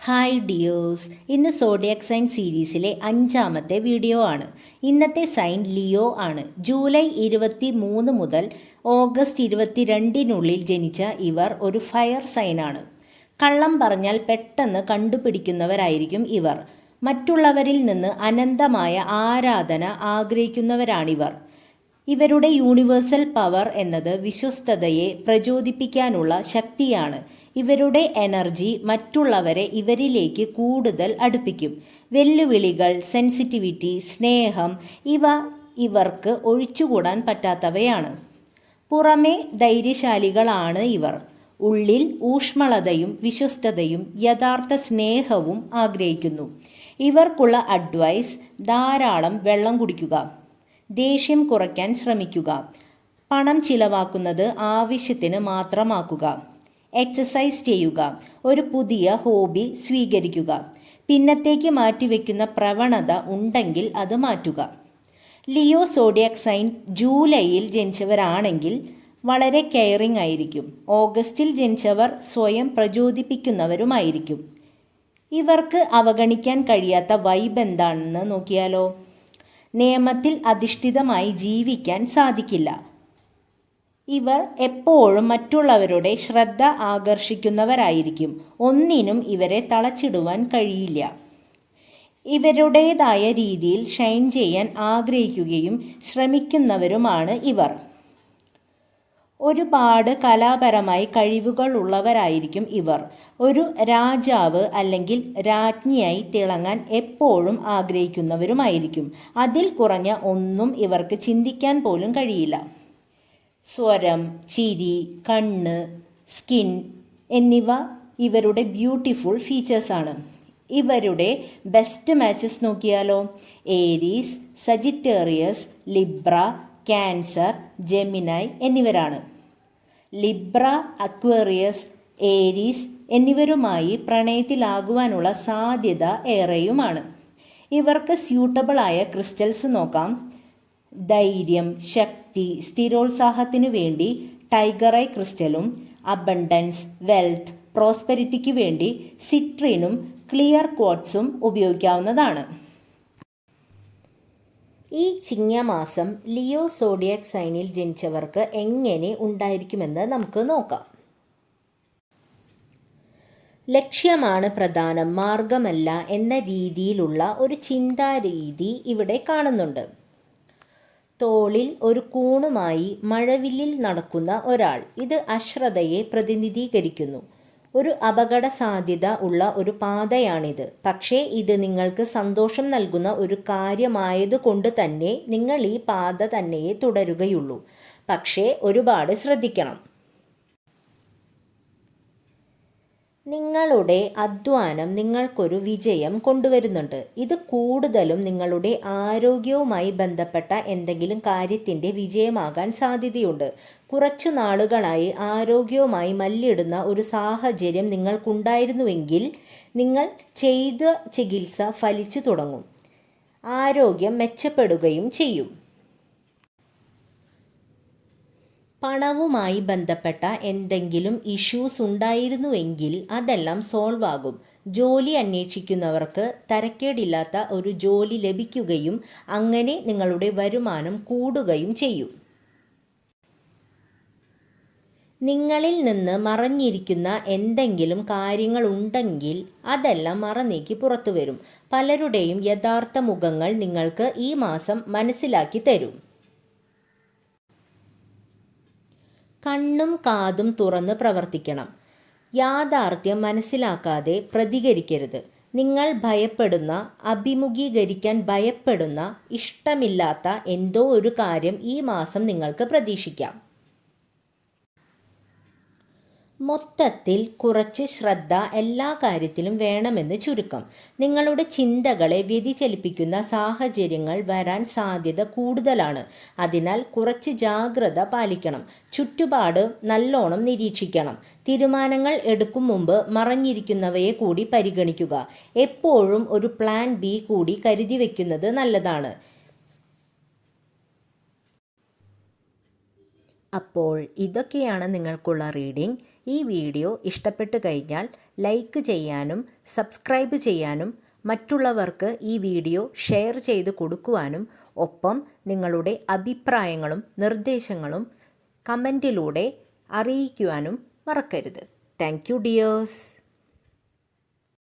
Hi ഡിയോസ് ഇന്ന് zodiac sign സീരീസിലെ അഞ്ചാമത്തെ വീഡിയോ ആണ്. ഇന്നത്തെ സൈൻ ലിയോ ആണ്. ജൂലൈ ഇരുപത്തി മൂന്ന് മുതൽ ഓഗസ്റ്റ് ഇരുപത്തിരണ്ടിനുള്ളിൽ ജനിച്ച ഇവർ ഒരു ഫയർ സൈനാണ് കള്ളം പറഞ്ഞാൽ പെട്ടെന്ന് കണ്ടുപിടിക്കുന്നവരായിരിക്കും ഇവർ. മറ്റുള്ളവരിൽ നിന്ന് അനന്തമായ ആരാധന ആഗ്രഹിക്കുന്നവരാണിവർ. ഇവരുടെ യൂണിവേഴ്സൽ പവർ എന്നത് വിശ്വസ്തതയെ പ്രചോദിപ്പിക്കാനുള്ള ശക്തിയാണ്. ഇവരുടെ എനർജി മറ്റുള്ളവരെ ഇവരിലേക്ക് കൂടുതൽ അടുപ്പിക്കും. വെല്ലുവിളികൾ സെൻസിറ്റിവിറ്റി സ്നേഹം ഇവ ഇവർക്ക് ഒഴിച്ചുകൂടാൻ പറ്റാത്തവയാണ്. പുറമേ ധൈര്യശാലികളാണ് ഇവർ. ഉള്ളിൽ ഊഷ്മളതയും വിശ്വസ്തതയും യഥാർത്ഥ സ്നേഹവും ആഗ്രഹിക്കുന്നു. ഇവർക്കുള്ള അഡ്വൈസ് ധാരാളം വെള്ളം കുടിക്കുക. ദേഷ്യം കുറയ്ക്കാൻ ശ്രമിക്കുക. പണം ചിലവാക്കുന്നത് ആവശ്യത്തിന് മാത്രമാക്കുക. എക്സസൈസ് ചെയ്യുക. ഒരു പുതിയ ഹോബി സ്വീകരിക്കുക. പിന്നത്തേക്ക് മാറ്റിവെക്കുന്ന പ്രവണത ഉണ്ടെങ്കിൽ അത് മാറ്റുക. ലിയോ സോഡിയാക് സൈൻ ജൂലൈയിൽ ജനിച്ചവരാണെങ്കിൽ വളരെ കെയറിംഗ് ആയിരിക്കും. ഓഗസ്റ്റിൽ ജനിച്ചവർ സ്വയം പ്രചോദിപ്പിക്കുന്നവരുമായിരിക്കും. ഇവർക്ക് അവഗണിക്കാൻ കഴിയാത്ത വൈബ് എന്താണെന്ന് നോക്കിയാലോ? നിയമത്തിൽ അധിഷ്ഠിതമായി ജീവിക്കാൻ സാധിക്കില്ല. ഇവർ എപ്പോഴും മറ്റുള്ളവരുടെ ശ്രദ്ധ ആകർഷിക്കുന്നവരായിരിക്കും. ഒന്നിനും ഇവരെ തളച്ചിടുവാൻ കഴിയില്ല. ഇവരുടേതായ രീതിയിൽ ഷൈൻ ചെയ്യാൻ ആഗ്രഹിക്കുകയും ശ്രമിക്കുന്നവരുമാണ് ഇവർ. ഒരുപാട് കലാപരമായി കഴിവുകൾ ഉള്ളവരായിരിക്കും ഇവർ. ഒരു രാജാവ് അല്ലെങ്കിൽ രാജ്ഞിയായി തിളങ്ങാൻ എപ്പോഴും ആഗ്രഹിക്കുന്നവരുമായിരിക്കും. അതിൽ കുറഞ്ഞ ഒന്നും ഇവർക്ക് ചിന്തിക്കാൻ പോലും കഴിയില്ല. സ്വരം ചിരി കണ്ണ് സ്കിൻ എന്നിവ ഇവരുടെ ബ്യൂട്ടിഫുൾ ഫീച്ചേഴ്സാണ്. ഇവരുടെ ബെസ്റ്റ് മാച്ചസ് നോക്കിയാലോ? Aries Sagittarius Libra Cancer Gemini എന്നിവരാണ്. ലിബ്ര അക്വേറിയസ് ഏരീസ് എന്നിവരുമായി പ്രണയത്തിലാകുവാനുള്ള സാധ്യത ഏറെയുമാണ്. ഇവർക്ക് സ്യൂട്ടബിളായ ക്രിസ്റ്റൽസ് നോക്കാം. ധൈര്യം ശക്തി സ്ഥിരോത്സാഹത്തിനു വേണ്ടി ടൈഗർ ഐ ക്രിസ്റ്റലും അബണ്ടൻസ് വെൽത്ത് പ്രോസ്പെരിറ്റിക്ക് വേണ്ടി സിട്രീനും ക്ലിയർ ക്വാട്സും ഉപയോഗിക്കാവുന്നതാണ്. ഈ ചിങ്ങമാസം ലിയോ സോഡിയക് സൈനിൽ ജനിച്ചവർക്ക് എങ്ങനെ ഉണ്ടായിരിക്കുമെന്ന് നമുക്ക് നോക്കാം. ലക്ഷ്യമാണ് പ്രധാനം മാർഗമല്ല എന്ന രീതിയിലുള്ള ഒരു ചിന്താരീതി ഇവിടെ കാണുന്നുണ്ട്. തോളിൽ ഒരു കൂണുമായി മഴവില്ലിൽ നടക്കുന്ന ഒരാൾ. ഇത് അശ്രദ്ധയെ പ്രതിനിധീകരിക്കുന്നു. ഒരു അപകട സാധ്യത ഉള്ള ഒരു പാതയാണിത്. പക്ഷേ ഇത് നിങ്ങൾക്ക് സന്തോഷം നൽകുന്ന ഒരു കാര്യമായതുകൊണ്ട് തന്നെ നിങ്ങൾ ഈ പാത തന്നെയേ തുടരുകയുള്ളൂ. പക്ഷേ ഒരുപാട് ശ്രദ്ധിക്കണം. നിങ്ങളുടെ അധ്വാനം നിങ്ങൾക്കൊരു വിജയം കൊണ്ടുവരുന്നുണ്ട്. ഇത് കൂടുതലും നിങ്ങളുടെ ആരോഗ്യവുമായി ബന്ധപ്പെട്ട എന്തെങ്കിലും കാര്യത്തിന്റെ വിജയമാകാൻ സാധ്യതയുണ്ട്. കുറച്ചു നാളുകളായി ആരോഗ്യവുമായി മല്ലിടുന്ന ഒരു സാഹചര്യം നിങ്ങൾക്കുണ്ടായിരുന്നുവെങ്കിൽ നിങ്ങൾ ചെയ്ത ചികിത്സ ഫലിച്ചു തുടങ്ങും. ആരോഗ്യം മെച്ചപ്പെടുകയും ചെയ്യും. പണവുമായി ബന്ധപ്പെട്ട എന്തെങ്കിലും ഇഷ്യൂസ് ഉണ്ടായിരുന്നുവെങ്കിൽ അതെല്ലാം സോൾവ് ആകും. ജോലി അന്വേഷിക്കുന്നവർക്ക് തരക്കേടില്ലാത്ത ഒരു ജോലി ലഭിക്കുകയും അങ്ങനെ നിങ്ങളുടെ വരുമാനം കൂടുകയും ചെയ്യും. നിങ്ങളിൽ നിന്ന് മറഞ്ഞിരിക്കുന്ന എന്തെങ്കിലും കാര്യങ്ങളുണ്ടെങ്കിൽ അതെല്ലാം മറന്നേക്ക് പുറത്തു വരും പലരുടെയും യഥാർത്ഥ മുഖങ്ങൾ നിങ്ങൾക്ക് ഈ മാസം മനസ്സിലാക്കി തരും. കണ്ണും കാതും തുറന്ന് പ്രവർത്തിക്കണം. യാഥാർത്ഥ്യം മനസ്സിലാക്കാതെ പ്രതികരിക്കരുത്. നിങ്ങൾ ഭയപ്പെടുന്ന അഭിമുഖീകരിക്കാൻ ഭയപ്പെടുന്ന ഇഷ്ടമില്ലാത്ത എന്തോ ഒരു കാര്യം ഈ മാസം നിങ്ങൾക്ക് പ്രതീക്ഷിക്കാം. മൊത്തത്തിൽ കുറച്ച് ശ്രദ്ധ എല്ലാ കാര്യത്തിലും വേണമെന്ന് ചുരുക്കം. നിങ്ങളുടെ ചിന്തകളെ വ്യതിചലിപ്പിക്കുന്ന സാഹചര്യങ്ങൾ വരാൻ സാധ്യത കൂടുതലാണ്. അതിനാൽ കുറച്ച് ജാഗ്രത പാലിക്കണം. ചുറ്റുപാട് നല്ലോണം നിരീക്ഷിക്കണം. തീരുമാനങ്ങൾ എടുക്കും മുമ്പ് മറഞ്ഞിരിക്കുന്നവയെ കൂടി പരിഗണിക്കുക. എപ്പോഴും ഒരു പ്ലാൻ ബി കൂടി കരുതി വയ്ക്കുന്നത് നല്ലതാണ്. അപ്പോൾ ഇതൊക്കെയാണ് നിങ്ങൾക്കുള്ള റീഡിംഗ്. ഈ വീഡിയോ ഇഷ്ടപ്പെട്ടു കഴിഞ്ഞാൽ ലൈക്ക് ചെയ്യാനും സബ്സ്ക്രൈബ് ചെയ്യാനും മറ്റുള്ളവർക്ക് ഈ വീഡിയോ ഷെയർ ചെയ്ത് കൊടുക്കുവാനും ഒപ്പം നിങ്ങളുടെ അഭിപ്രായങ്ങളും നിർദ്ദേശങ്ങളും കമന്റിലൂടെ അറിയിക്കുവാനും മറക്കരുത്. Thank you dears.